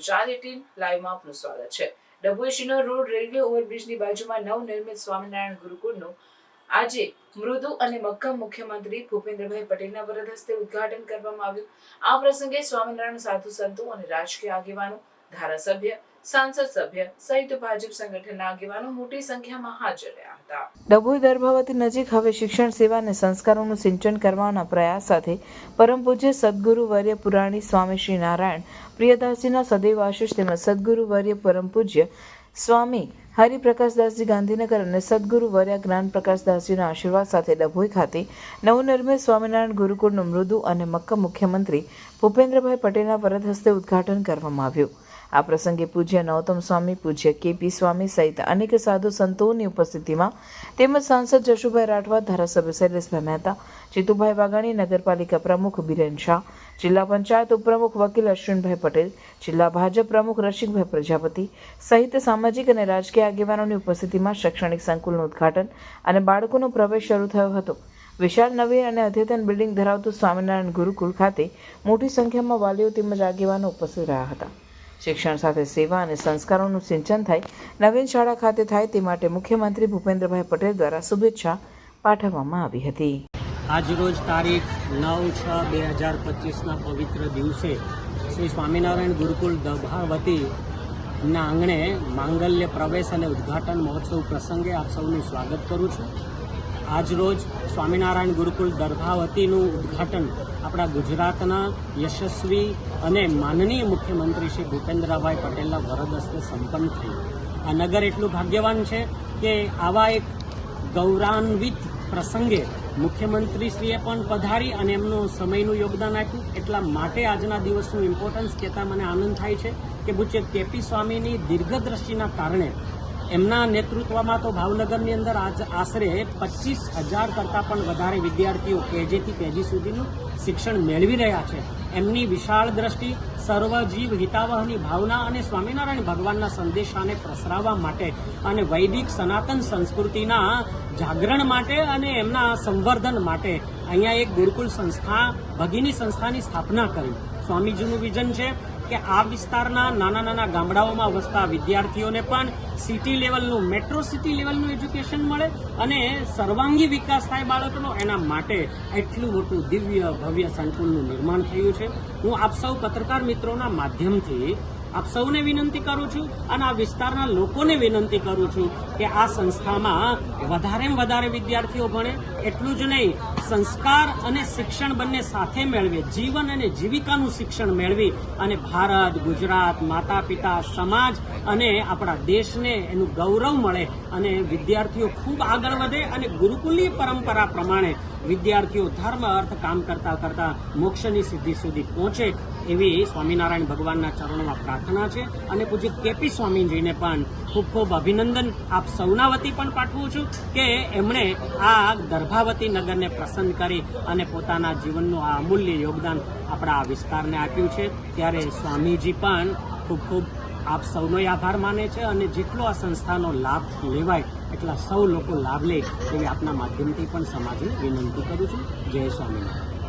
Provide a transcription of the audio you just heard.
Gujarat eighteen લાઈવમાં આપનું સ્વાગત છે. ડભોઈ રોડ રેલવે ઓવરબ્રિજની બાજુમાં નવનિર્મિત સ્વામિનારાયણ ગુરુકુળનું આજે મૃદુ અને મક્કમ મુખ્યમંત્રી ભૂપેન્દ્રભાઈ પટેલના વરદ હસ્તે ઉદ્ઘાટન કરવામાં આવ્યું. આ પ્રસંગે સ્વામિનારાયણ સાધુ સંતો અને રાજકીય આગેવાનો ધારાસભ્ય, સાંસદ સભ્ય સહિત ભાજપ સંગઠનના આગેવાનો મોટી સંખ્યામાં હાજર રહ્યા હતા. ડભોઈ દર્ભાવતી નજીક હવે શિક્ષણ સેવા અને સંસ્કારોનું સિંચન કરવાના પ્રયાસ સાથે પરમ પૂજ્ય સદગુરુ વર્ય પુરાણી સ્વામી શ્રી નારાયણ પ્રિયદાસજીના સદૈવ આશીષ તેમજ સદગુરુ વર્ય પરમ પૂજ્ય સ્વામી હરિપ્રકાશદાસજી ગાંધીનગર અને સદગુરુ વર્યા જ્ઞાન પ્રકાશદાસજીના આશીર્વાદ સાથે ડભોઈ ખાતે નવનિર્મિત સ્વામિનારાયણ ગુરુકુળનું મૃદુ અને મક્કમ મુખ્યમંત્રી ભૂપેન્દ્રભાઈ પટેલના વરદ હસ્તે ઉદ્ઘાટન કરવામાં આવ્યું. આ પ્રસંગે પૂજ્ય નૌતમ સ્વામી, પૂજ્ય કેપી સ્વામી સહિત અનેક સાધુ સંતોની ઉપસ્થિતિમાં તેમજ સાંસદ જશુભાઈ રાઠવા, ધારાસભ્ય શૈલેષભાઈ મહેતા, જીતુભાઈ વાઘાણી, નગરપાલિકા પ્રમુખ બિરેન શાહ, જિલ્લા પંચાયત ઉપપ્રમુખ વકીલ અશ્વિનભાઈ પટેલ, જિલ્લા ભાજપ પ્રમુખ રસિકભાઈ પ્રજાપતિ સહિત સામાજિક અને રાજકીય આગેવાનોની ઉપસ્થિતિમાં શૈક્ષણિક સંકુલનું ઉદ્ઘાટન અને બાળકોનો પ્રવેશ શરૂ થયો હતો. વિશાળ નવીન અને અદ્યતન બિલ્ડિંગ ધરાવતું સ્વામિનારાયણ ગુરુકુળ ખાતે મોટી સંખ્યામાં વાલીઓ તેમજ આગેવાનો ઉપસ્થિત રહ્યા હતા. શિક્ષણ સાથે સેવા અને સંસ્કારોનું સિંચન થાય, નવીન શાળા ખાતે થાય તે માટે મુખ્યમંત્રી ભૂપેન્દ્રભાઈ પટેલ દ્વારા શુભેચ્છા પાઠવવામાં આવી હતી. આજરોજ તારીખ નવ છ બે હજાર પચીસના પવિત્ર દિવસે શ્રી સ્વામિનારાયણ ગુરુકુળ દભાવતીના આંગણે માંગલ્ય પ્રવેશ અને ઉદ્ઘાટન મહોત્સવ પ્રસંગે આપ સૌનું સ્વાગત કરું છું. આજરોજ સ્વામિનારાયણ ગુરુકુળ દર્ભાવતીનું ઉદ્ઘાટન આપણા ગુજરાતના યશસ્વી અને માનનીય મુખ્યમંત્રી શ્રી ભૂપેન્દ્રભાઈ પટેલના વરદ સંપન્ન થયું. આ નગર એટલું ભાગ્યવાન છે કે આવા એક ગૌરવાન્વિત પ્રસંગે મુખ્યમંત્રીશ્રીએ પણ પધારી અને એમનું સમયનું યોગદાન આપ્યું. એટલા માટે આજના દિવસનું ઇમ્પોર્ટન્સ કહેતા મને આનંદ થાય છે કે પૂજ્ય કેપી સ્વામીની દીર્ઘદ્રષ્ટિના કારણે એમના નેતૃત્વમાં તો ભાવનગરની અંદર આજ આશરે પચીસ હજાર કરતાં પણ વધારે વિદ્યાર્થીઓ કેજીથી કેજી સુધીનું શિક્ષણ મેળવી રહ્યા છે. એમની વિશાળ દ્રષ્ટિ સર્વજીવ હિતાવહની ભાવના અને સ્વામિનારાયણ ભગવાનના સંદેશાને પ્રસરાવવા માટે અને વૈદિક સનાતન સંસ્કૃતિના જાગરણ માટે અને એમના સંવર્ધન માટે અહીંયા એક ગુરુકુલ સંસ્થા, ભગીની સંસ્થાની સ્થાપના કરી. સ્વામીજીનું વિઝન છે. કે આ વિસ્તારના નાના નાના ગામડાઓમાં વસતા વિદ્યાર્થીઓને પણ સિટી લેવલનું, મેટ્રો સિટી લેવલનું એજ્યુકેશન મળે અને સર્વાંગી વિકાસ થાય બાળકનો. એના માટે એટલું મોટું દિવ્ય ભવ્ય સંકુલનું નિર્માણ થયું છે. હું આપ સૌ પત્રકાર મિત્રોના માધ્યમથી આપ સૌને વિનંતી કરું છું અને આ વિસ્તારના લોકોને વિનંતી કરું છું કે આ સંસ્થામાં વધારેમાં વધારે વિદ્યાર્થીઓ ભણે. એટલું જ નહીં, સંસ્કાર અને શિક્ષણ બંને સાથે મેળવે, જીવન અને જીવિકાનું શિક્ષણ મેળવી અને ભારત, ગુજરાત માતા પિતા સમાજ અને આપણા દેશને એનું ગૌરવ મળે અને વિદ્યાર્થીઓ ખૂબ આગળ વધે અને ગુરુકુલીય પરંપરા પ્રમાણે વિદ્યાર્થીઓ ધર્મ અર્થ કામ કરતા કરતા મોક્ષની સિદ્ધિ સુધી પહોંચે એવી સ્વામિનારાયણ ભગવાનના ચરણોમાં પ્રાર્થના છે. અને પૂજ્ય કેપી સ્વામીજીને પણ ખૂબ ખૂબ અભિનંદન. આપ સૌના વતી પણ પાઠવું છું કે એમણે આ ગર્ભાવતી નગરને પ્રસન્ન કરી અને પોતાના જીવનનું આ અમૂલ્ય યોગદાન આપણા આ વિસ્તારને આપ્યું છે. ત્યારે સ્વામીજી પણ ખૂબ ખૂબ આપ સૌનો આભાર માને છે અને જેટલો આ સંસ્થાનો લાભ લેવાય એટલા સૌ લોકો લાભ લે એવી આપના માધ્યમથી પણ સમાજને વિનંતી કરું છું. જય સ્વામિનારાયણ.